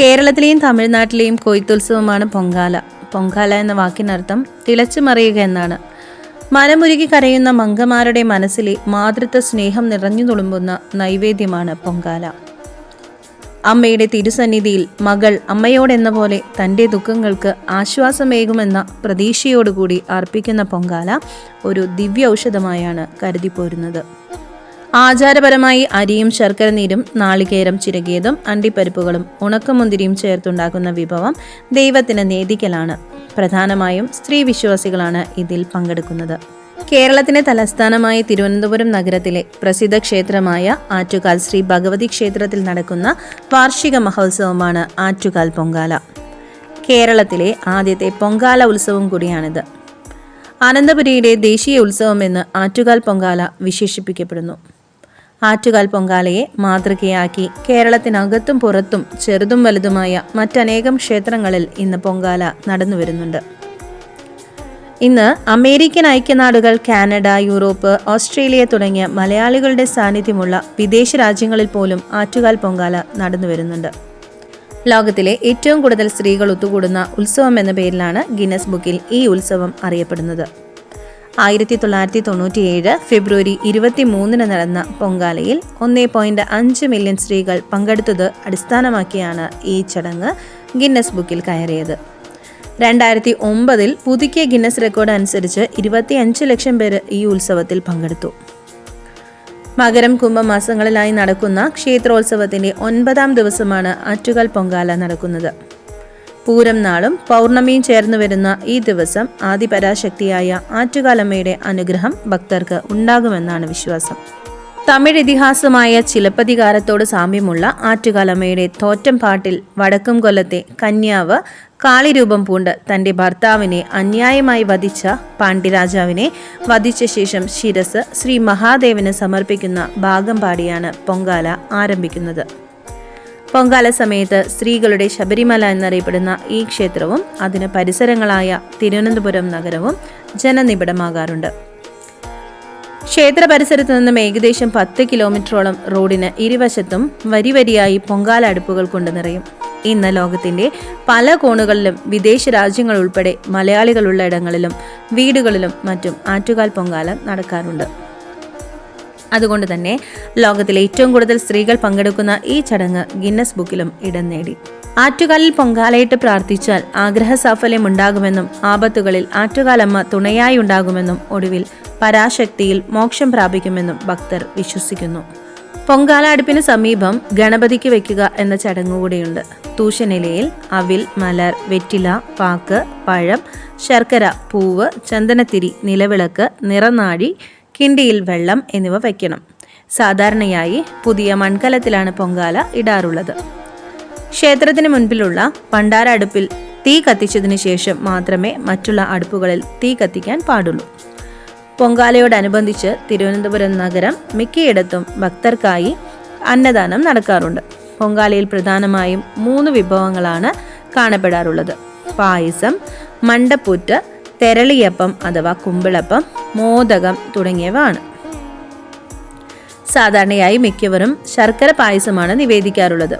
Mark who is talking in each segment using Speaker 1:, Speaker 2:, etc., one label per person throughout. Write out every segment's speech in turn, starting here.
Speaker 1: കേരളത്തിലെയും തമിഴ്നാട്ടിലെയും കൊയ്ത്തുത്സവമാണ് പൊങ്കാല. പൊങ്കാല എന്ന വാക്കിനർത്ഥം തിളച്ചു മറിയുക എന്നാണ്. മനമുരുകി കരയുന്ന മങ്കമാരുടെ മനസ്സിലെ മാതൃത്വ സ്നേഹം നിറഞ്ഞു തുളുമ്പുന്ന നൈവേദ്യമാണ് പൊങ്കാല. അമ്മയുടെ തിരുസന്നിധിയിൽ മകൾ അമ്മയോടെന്ന പോലെ തന്റെ ദുഃഖങ്ങൾക്ക് ആശ്വാസമേകുമെന്ന പ്രതീക്ഷയോടുകൂടി അർപ്പിക്കുന്ന പൊങ്കാല ഒരു ദിവ്യ ഔഷധമായാണ് കരുതിപ്പോരുന്നത്. ആചാരപരമായി അരിയും ശർക്കര നീരും നാളികേരം ചിരകിയതും അണ്ടിപ്പരിപ്പുകളും ഉണക്കമുന്തിരിയും ചേർത്തുണ്ടാക്കുന്ന വിഭവം ദൈവത്തിന് നേദിക്കലാണ് പ്രധാനമായും സ്ത്രീ വിശ്വാസികളാണ് ഇതിൽ പങ്കെടുക്കുന്നത്. കേരളത്തിന്റെ തലസ്ഥാനമായ തിരുവനന്തപുരം നഗരത്തിലെ പ്രസിദ്ധ ക്ഷേത്രമായ ആറ്റുകാൽ ശ്രീ ഭഗവതി ക്ഷേത്രത്തിൽ നടക്കുന്ന വാർഷിക മഹോത്സവമാണ് ആറ്റുകാൽ പൊങ്കാല. കേരളത്തിലെ ആദ്യത്തെ പൊങ്കാല ഉത്സവം കൂടിയാണിത്. അനന്തപുരിയുടെ ദേശീയ ഉത്സവമെന്ന് ആറ്റുകാൽ പൊങ്കാല വിശേഷിപ്പിക്കപ്പെടുന്നു. ആറ്റുകാൽ പൊങ്കാലയെ മാതൃകയാക്കി. കേരളത്തിനകത്തും പുറത്തും ചെറുതും വലുതുമായ മറ്റനേകം ക്ഷേത്രങ്ങളിൽ ഇന്ന് പൊങ്കാല നടന്നു വരുന്നുണ്ട്. ഇന്ന് അമേരിക്കൻ ഐക്യനാടുകൾ കാനഡ യൂറോപ്പ് ഓസ്ട്രേലിയ തുടങ്ങിയ മലയാളികളുടെ സാന്നിധ്യമുള്ള വിദേശ രാജ്യങ്ങളിൽ പോലും ആറ്റുകാൽ പൊങ്കാല നടന്നു വരുന്നുണ്ട്. ലോകത്തിലെ ഏറ്റവും കൂടുതൽ സ്ത്രീകൾ ഒത്തുകൂടുന്ന ഉത്സവം എന്ന പേരിലാണ് ഗിന്നസ് ബുക്കിൽ ഈ ഉത്സവം അറിയപ്പെടുന്നത്. ആയിരത്തി തൊള്ളായിരത്തി തൊണ്ണൂറ്റി ഏഴ് ഫെബ്രുവരി ഇരുപത്തി മൂന്നിന് നടന്ന പൊങ്കാലയിൽ ഒന്നേ പോയിന്റ് അഞ്ച് മില്യൺ സ്ത്രീകൾ പങ്കെടുത്തത് അടിസ്ഥാനമാക്കിയാണ് ഈ ചടങ്ങ് ഗിന്നസ് ബുക്കിൽ കയറിയത്. രണ്ടായിരത്തി ഒമ്പതിൽ പുതുക്കിയ ഗിന്നസ് റെക്കോർഡ് അനുസരിച്ച് ഇരുപത്തി അഞ്ച് ലക്ഷം പേര് ഈ ഉത്സവത്തിൽ പങ്കെടുത്തു. മകരം കുംഭമാസങ്ങളിലായി നടക്കുന്ന ക്ഷേത്രോത്സവത്തിന്റെ ഒൻപതാം ദിവസമാണ് ആറ്റുകാൽ പൊങ്കാല നടക്കുന്നത്. പൂരം നാളും പൗർണമിയും ചേർന്ന് വരുന്ന ഈ ദിവസം ആദിപരാശക്തിയായ ആറ്റുകാലമ്മയുടെ അനുഗ്രഹം ഭക്തർക്ക് ഉണ്ടാകുമെന്നാണ് വിശ്വാസം. തമിഴ് ഇതിഹാസമായ ചിലപ്പതികാരത്തോട് സാമ്യമുള്ള ആറ്റുകാലമ്മയുടെ തോറ്റം പാട്ടിൽ വടക്കും കൊല്ലത്തെ കന്യാവ് കാളിരൂപം പൂണ്ട് തന്റെ ഭർത്താവിനെ അന്യായമായി വധിച്ച പാണ്ഡ്യരാജാവിനെ വധിച്ച ശേഷം ശിരസ് ശ്രീ മഹാദേവന് സമർപ്പിക്കുന്ന ഭാഗം പാടിയാണ് പൊങ്കാല ആരംഭിക്കുന്നത്. പൊങ്കാല സമയത്ത് സ്ത്രീകളുടെ ശബരിമല എന്നറിയപ്പെടുന്ന ഈ ക്ഷേത്രവും അതിന് പരിസരങ്ങളായ തിരുവനന്തപുരം നഗരവും ജനനിബിഡമാകാറുണ്ട്. ക്ഷേത്ര പരിസരത്തു നിന്നും ഏകദേശം പത്ത് കിലോമീറ്ററോളം റോഡിന് ഇരുവശത്തും വരിവരിയായി പൊങ്കാല അടുപ്പുകൾ കൊണ്ട് നിറയും. ഇന്ന് ലോകത്തിന്റെ പല കോണുകളിലും വിദേശ രാജ്യങ്ങൾ ഉൾപ്പെടെ മലയാളികളുള്ള ഇടങ്ങളിലും വീടുകളിലും മറ്റും ആറ്റുകാൽ പൊങ്കാല നടക്കാറുണ്ട്. അതുകൊണ്ട് തന്നെ ലോകത്തിലെ ഏറ്റവും കൂടുതൽ സ്ത്രീകൾ പങ്കെടുക്കുന്ന ഈ ചടങ്ങ് ഗിന്നസ് ബുക്കിലും ഇടം നേടി. ആറ്റുകാലിൽ പൊങ്കാലയിട്ട് പ്രാർത്ഥിച്ചാൽ ആഗ്രഹ സാഫല്യം ഉണ്ടാകുമെന്നും ആപത്തുകളിൽ ആറ്റുകാലമ്മ തുണയായി ഉണ്ടാകുമെന്നും ഒടുവിൽ പരാശക്തിയിൽ മോക്ഷം പ്രാപിക്കുമെന്നും ഭക്തർ വിശ്വസിക്കുന്നു. പൊങ്കാല അടുപ്പിന് സമീപം ഗണപതിക്ക് വെക്കുക എന്ന ചടങ്ങ് കൂടിയുണ്ട്. തൂശനിലയിൽ അവിൽ മലർ വെറ്റില പാക്ക് പഴം ശർക്കര പൂവ് ചന്ദനത്തിരി നിലവിളക്ക് നിറനാഴി കിണ്ടിയിൽ വെള്ളം എന്നിവ വയ്ക്കണം. സാധാരണയായി പുതിയ മൺകലത്തിലാണ് പൊങ്കാല ഇടാറുള്ളത്. ക്ഷേത്രത്തിന് മുൻപിലുള്ള പണ്ടാര അടുപ്പിൽ തീ കത്തിച്ചതിന് ശേഷം മാത്രമേ മറ്റുള്ള അടുപ്പുകളിൽ തീ കത്തിക്കാൻ പാടുള്ളൂ. പൊങ്കാലയോടനുബന്ധിച്ച് തിരുവനന്തപുരം നഗരം മിക്കയിടത്തും ഭക്തർക്കായി അന്നദാനം നടക്കാറുണ്ട്. പൊങ്കാലയിൽ പ്രധാനമായും മൂന്ന് വിഭവങ്ങളാണ് കാണപ്പെടാറുള്ളത്. പായസം മണ്ടപ്പുറ്റ് തെരളിയപ്പം അഥവാ കുമ്പിളപ്പം മോദകം തുടങ്ങിയവ ആണ് സാധാരണയായി മിക്കവരും ശർക്കര പായസമാണ് നിവേദിക്കാറുള്ളത്.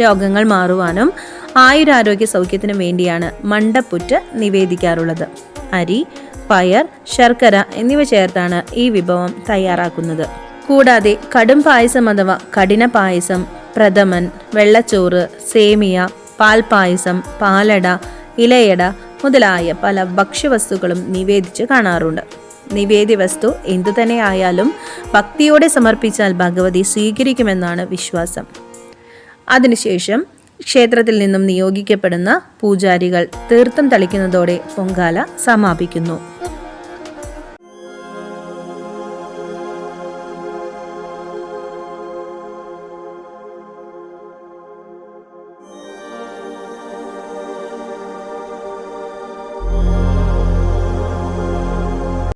Speaker 1: രോഗങ്ങൾ മാറുവാനും ആയുരാരോഗ്യ സൗഖ്യത്തിനും വേണ്ടിയാണ് മണ്ടപ്പുറ്റ് നിവേദിക്കാറുള്ളത്. അരി പയർ ശർക്കര എന്നിവ ചേർത്താണ് ഈ വിഭവം തയ്യാറാക്കുന്നത്. കൂടാതെ കടും പായസം അഥവാ കഠിന പായസം പ്രഥമൻ വെള്ളച്ചോറ് സേമിയ പാൽപായസം പാലട ഇലയട മുതലായ പല ഭക്ഷ്യവസ്തുക്കളും നിവേദിച്ച് കാണാറുണ്ട്. നിവേദ്യ വസ്തു എന്തു തന്നെ ആയാലും ഭക്തിയോടെ സമർപ്പിച്ചാൽ ഭഗവതി സ്വീകരിക്കുമെന്നാണ് വിശ്വാസം. അതിനുശേഷം ക്ഷേത്രത്തിൽ നിന്നും നിയോഗിക്കപ്പെടുന്ന പൂജാരികൾ തീർത്ഥം തളിക്കുന്നതോടെ പൊങ്കാല സമാപിക്കുന്നു.